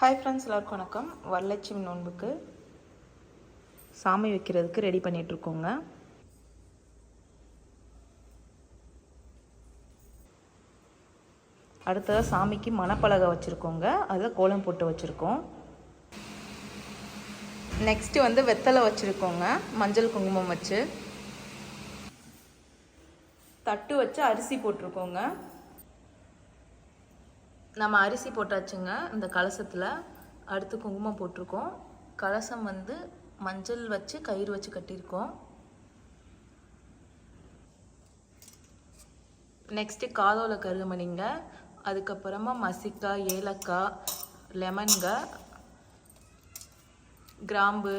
Hi friends எல்லாருக்கும் வணக்கம். வரலட்சுமி நோன்புக்கு சாமி வைக்கிறதுக்கு ரெடி பண்ணிகிட்ருக்கோங்க அடுத்ததாக சாமிக்கு மணப்பலகை வச்சுருக்கோங்க. அதில் கோலம் போட்டு வச்சுருக்கோம். நெக்ஸ்ட்டு வந்து வெத்தலை வச்சுருக்கோங்க. மஞ்சள் குங்குமம் வச்சு. தட்டு வச்சு அரிசி போட்டிருக்கோங்க. நம்ம அரிசி போட்டாச்சுங்க இந்த கலசத்தில். அடுத்து குங்குமம் போட்டிருக்கோம். கலசம் வந்து மஞ்சள் வச்சு கயிறு வச்சு கட்டியிருக்கோம். நெக்ஸ்ட்டு காதோல கருமணிங்க அதுக்கப்புறமா மசிக்காய் ஏலக்காய் லெமன்க கிராம்பு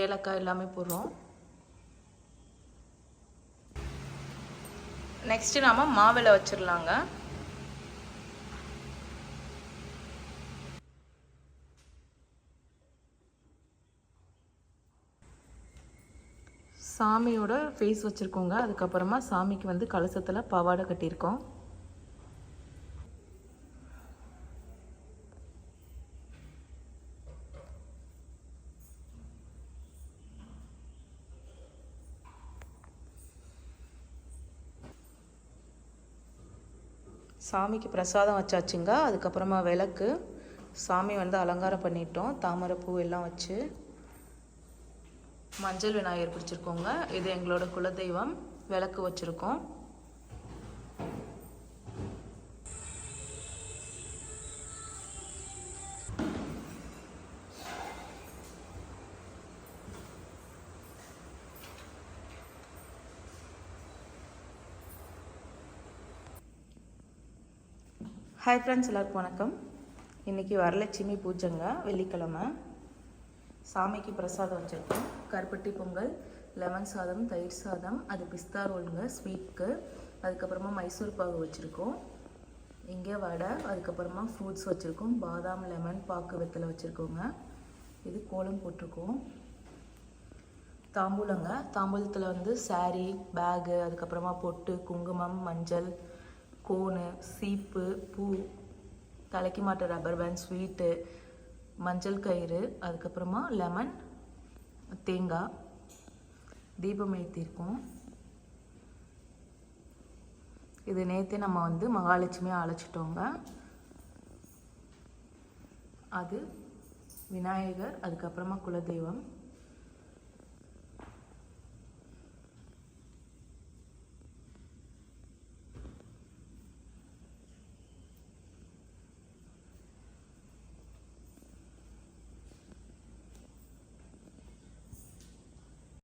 ஏலக்காய் எல்லாமே போடுறோம். நெக்ஸ்ட்டு நாம் மாவிளை வச்சிடலாங்க சாமியோட ஃபேஸ் வச்சுருக்கோங்க. அதுக்கப்புறமா சாமிக்கு வந்து கலசத்தில் பவாடை கட்டியிருக்கோம். சாமிக்கு பிரசாதம் வச்சாச்சுங்க. அதுக்கப்புறமா விளக்கு. சாமி வந்து அலங்காரம் பண்ணிட்டோம். தாமரை பூ எல்லாம் வச்சு. மஞ்சள் விநாயகர் பிடிச்சிருக்கோங்க. இது எங்களோட குலதெய்வம். விளக்கு வச்சுருக்கோம். ஹாய் ஃப்ரெண்ட்ஸ் எல்லாருக்கும் வணக்கம். இன்றைக்கி வரலட்சுமி பூஜைங்க வெள்ளிக்கிழமை. சாமிக்கு பிரசாதம் வச்சுருக்கோம். கருப்பட்டி பொங்கல் லெமன் சாதம் தயிர் சாதம் அது பிஸ்தா ரோலுங்க ஸ்வீட்க்கு அதுக்கப்புறமா மைசூர் பாகு வச்சுருக்கோம். இங்கே வடை அதுக்கப்புறமா ஃப்ரூட்ஸ் வச்சுருக்கோம். பாதாம் லெமன் பாக்கு வெத்தலை வச்சுருக்கோங்க. இது கோலம் போட்டிருக்கோம். தாம்பூலங்க தாம்பூலத்தில் வந்து saree பேகு அதுக்கப்புறமா பொட்டு குங்குமம் மஞ்சள் கோனு சீப்பு பூ தலைக்கு மாட்ட ரப்பர் பேண்ட் ஸ்வீட்டு மஞ்சள் கயிறு அதுக்கப்புறமா லெமன் தேங்காய் தீபம் ஏற்றிருக்கோம் இது நேற்று நம்ம வந்து மகாலட்சுமியை அழைச்சிட்டோங்க. அது விநாயகர் அதுக்கப்புறமா குலதெய்வம்.